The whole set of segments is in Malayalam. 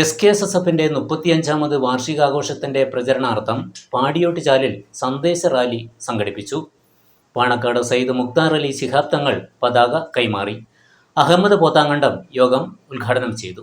എസ് കെ എസ് എസ് എഫിന്റെ മുപ്പത്തിയഞ്ചാമത് വാർഷികാഘോഷത്തിന്റെ പ്രചരണാർത്ഥം പാടിയോട്ടുചാലിൽ സന്ദേശ റാലി സംഘടിപ്പിച്ചു. പാണക്കാട് സയ്യിദ് മുക്താർ അലി ശിഹാബ് തങ്ങൾ പതാക കൈമാറി. അഹമ്മദ് പോത്താങ്കണ്ടം യോഗം ഉദ്ഘാടനം ചെയ്തു.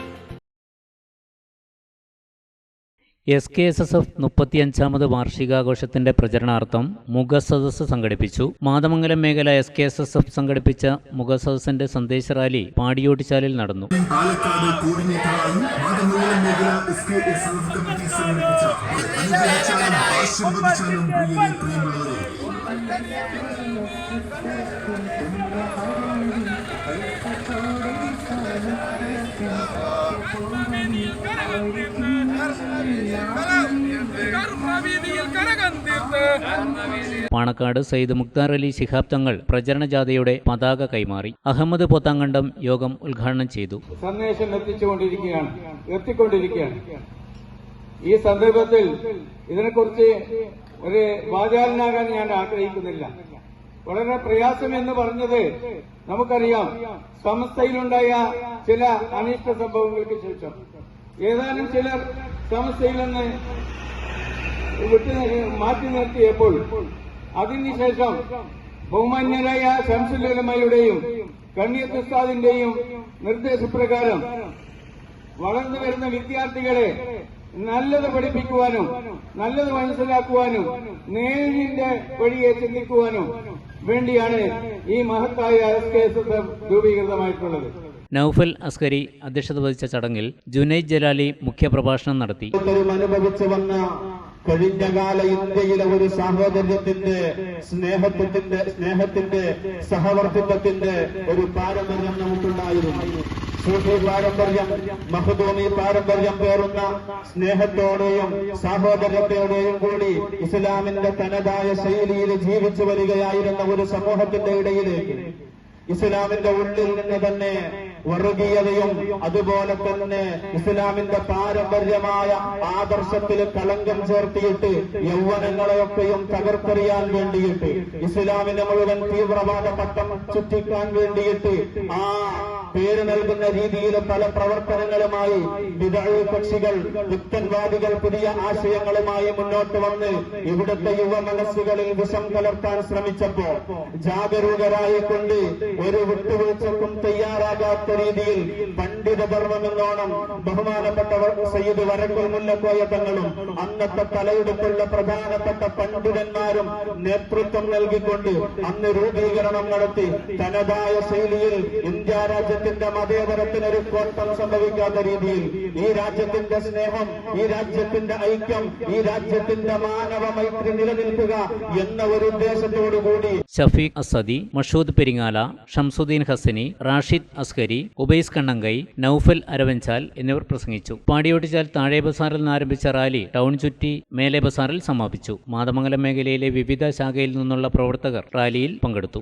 S K S S F മുപ്പത്തിയഞ്ചാമത് വാർഷികാഘോഷത്തിന്റെ പ്രചരണാർത്ഥം മുഖസദസ് സംഘടിപ്പിച്ചു. മാതമംഗലം മേഖല S K S S F സംഘടിപ്പിച്ച മുഖസദസ്സിന്റെ സന്ദേശ റാലി പാടിയോട്ടിച്ചാലിൽ നടന്നു. കോർഡിനേറ്ററായി പാണക്കാട് സയ്യിദ് മുക്താർ അലി ശിഹാബ് തങ്ങൾ പ്രചരണ ജാഥയുടെ പതാക കൈമാറി. അഹമ്മദ് പോത്താങ്കണ്ടം യോഗം ഉദ്ഘാടനം ചെയ്തു. സന്ദേശം എത്തിച്ചുകൊണ്ടിരിക്കുകയാണ്. എത്തിക്കൊണ്ടിരിക്കുകയാണ്. ഈ സന്ദർഭത്തിൽ ഇതിനെക്കുറിച്ച് ഒരു വാചാലനാകാൻ ഞാൻ ആഗ്രഹിക്കുന്നില്ല. വളരെ പ്രയാസം എന്ന് പറഞ്ഞത് നമുക്കറിയാം. സമസ്തയിലുണ്ടായ ചില അനിഷ്ട സംഭവങ്ങൾക്ക് ശേഷം. ഏതാനും ചിലർ സമസ്തയിൽ നിന്ന് വിട്ടു മാറ്റി നിർത്തിയപ്പോൾ അതിനുശേഷം ബഹുമാന്യരായ ശംസുല്ലമയുടെയും കണ്ണിയത്ത് ഉസ്താദിന്റെയും നിർദ്ദേശപ്രകാരം വളർന്നു വരുന്ന വിദ്യാർത്ഥികളെ നല്ലത് പഠിപ്പിക്കുവാനും നല്ലത് മനസ്സിലാക്കുവാനും നേരിന്റെ വഴിയെ ചിന്തിക്കുവാനും വേണ്ടിയാണ് ഈ മഹത്തായ എസ് കെ എസ് എഫ് രൂപീകൃതമായിട്ടുള്ളത്. നൌഫൽ അസ്കരി അധ്യക്ഷത വഹിച്ച ചടങ്ങിൽ ജുനൈദ് ജലാലി മുഖ്യപ്രഭാഷണം നടത്തി. അനുഭവിച്ചു വന്ന കഴിഞ്ഞകാല ഇന്ത്യയിലെ ഒരു സാഹോദര്യത്തിന്റെ സ്നേഹത്തിന്റെ സ്നേഹത്തിന്റെ സഹവർത്തിത്വത്തിന്റെ ഒരു പാരമ്പര്യം നമുക്കുണ്ടായിരുന്നു. സൂഫി പാരമ്പര്യം മഹദൂമി പാരമ്പര്യം പേറുന്ന സ്നേഹത്തോടെയും സാഹോദര്യത്തോടെയും കൂടി ഇസ്ലാമിന്റെ തനതായ ശൈലിയിൽ ജീവിച്ചു വരികയായിരുന്ന ഒരു സമൂഹത്തിന്റെ ഇടയിലേക്ക് ഇസ്ലാമിന്റെ ഉള്ളിൽ നിന്ന് തന്നെ വർഗീയതയും അതുപോലെ തന്നെ ഇസ്ലാമിന്റെ പാരമ്പര്യമായ ആദർശത്തിൽ കളങ്കം ചേർത്തിയിട്ട് യൗവനങ്ങളെയൊക്കെയും തകർത്തെറിയാൻ വേണ്ടിയിട്ട് ഇസ്ലാമിനെ മുഴുവൻ തീവ്രവാദ പട്ടം ചുറ്റിക്കാൻ വേണ്ടിയിട്ട് ആ പേര് നൽകുന്ന രീതിയിൽ പല പ്രവർത്തനങ്ങളുമായി വിദഴ് കക്ഷികൾ വിത്തൻവാദികൾ പുതിയ ആശയങ്ങളുമായി മുന്നോട്ട് വന്ന് ഇവിടുത്തെ യുവ മനസ്സുകളിൽ വിഷം കലർത്താൻ ശ്രമിച്ചപ്പോ ജാഗരൂകരായിക്കൊണ്ട് ഒരു വിട്ടുവീഴ്ചക്കും തയ്യാറാകാത്ത രീതിയിൽ പണ്ഡിത ധർമ്മമെന്നോണം ബഹുമാനപ്പെട്ടവർ സയ്യിദ് വരക്കുൽ മുല്ലക്കോയ തങ്ങളും അന്നത്തെ തലയെടുപ്പുള്ള പ്രധാനപ്പെട്ട പണ്ഡിതന്മാരും നേതൃത്വം നൽകിക്കൊണ്ട് അന്ന് രൂപീകരണം നടത്തി തനതായ ശൈലിയിൽ മതേതരത്തിനൊരു കോട്ടം സംഭവിക്കാത്ത രീതിയിൽ ഈ രാജ്യത്തിന്റെ സ്നേഹം ഈ രാജ്യത്തിന്റെ ഐക്യം ഈ രാജ്യത്തിന്റെ മാനവ മൈത്രി നിലനിൽക്കുക എന്ന ഒരു ഉദ്ദേശത്തോടുകൂടി ഷഫീഖ് അസദി മഷൂദ് പെരിങ്ങാല ഷംസുദ്ദീൻ ഹസനി റാഷിദ് അസ്കരി ഉബൈസ് കണ്ണങ്കൈ നൌഫൽ അരവഞ്ചാൽ എന്നിവർ പ്രസംഗിച്ചു. പാടിയോട്ടിച്ചാൽ താഴെ ബസാറിൽ നിന്ന് ആരംഭിച്ച റാലി ടൗൺ ചുറ്റി മേലെ ബസാറിൽ സമാപിച്ചു. മാതമംഗലം മേഖലയിലെ വിവിധ ശാഖയിൽ നിന്നുള്ള പ്രവർത്തകർ റാലിയിൽ പങ്കെടുത്തു.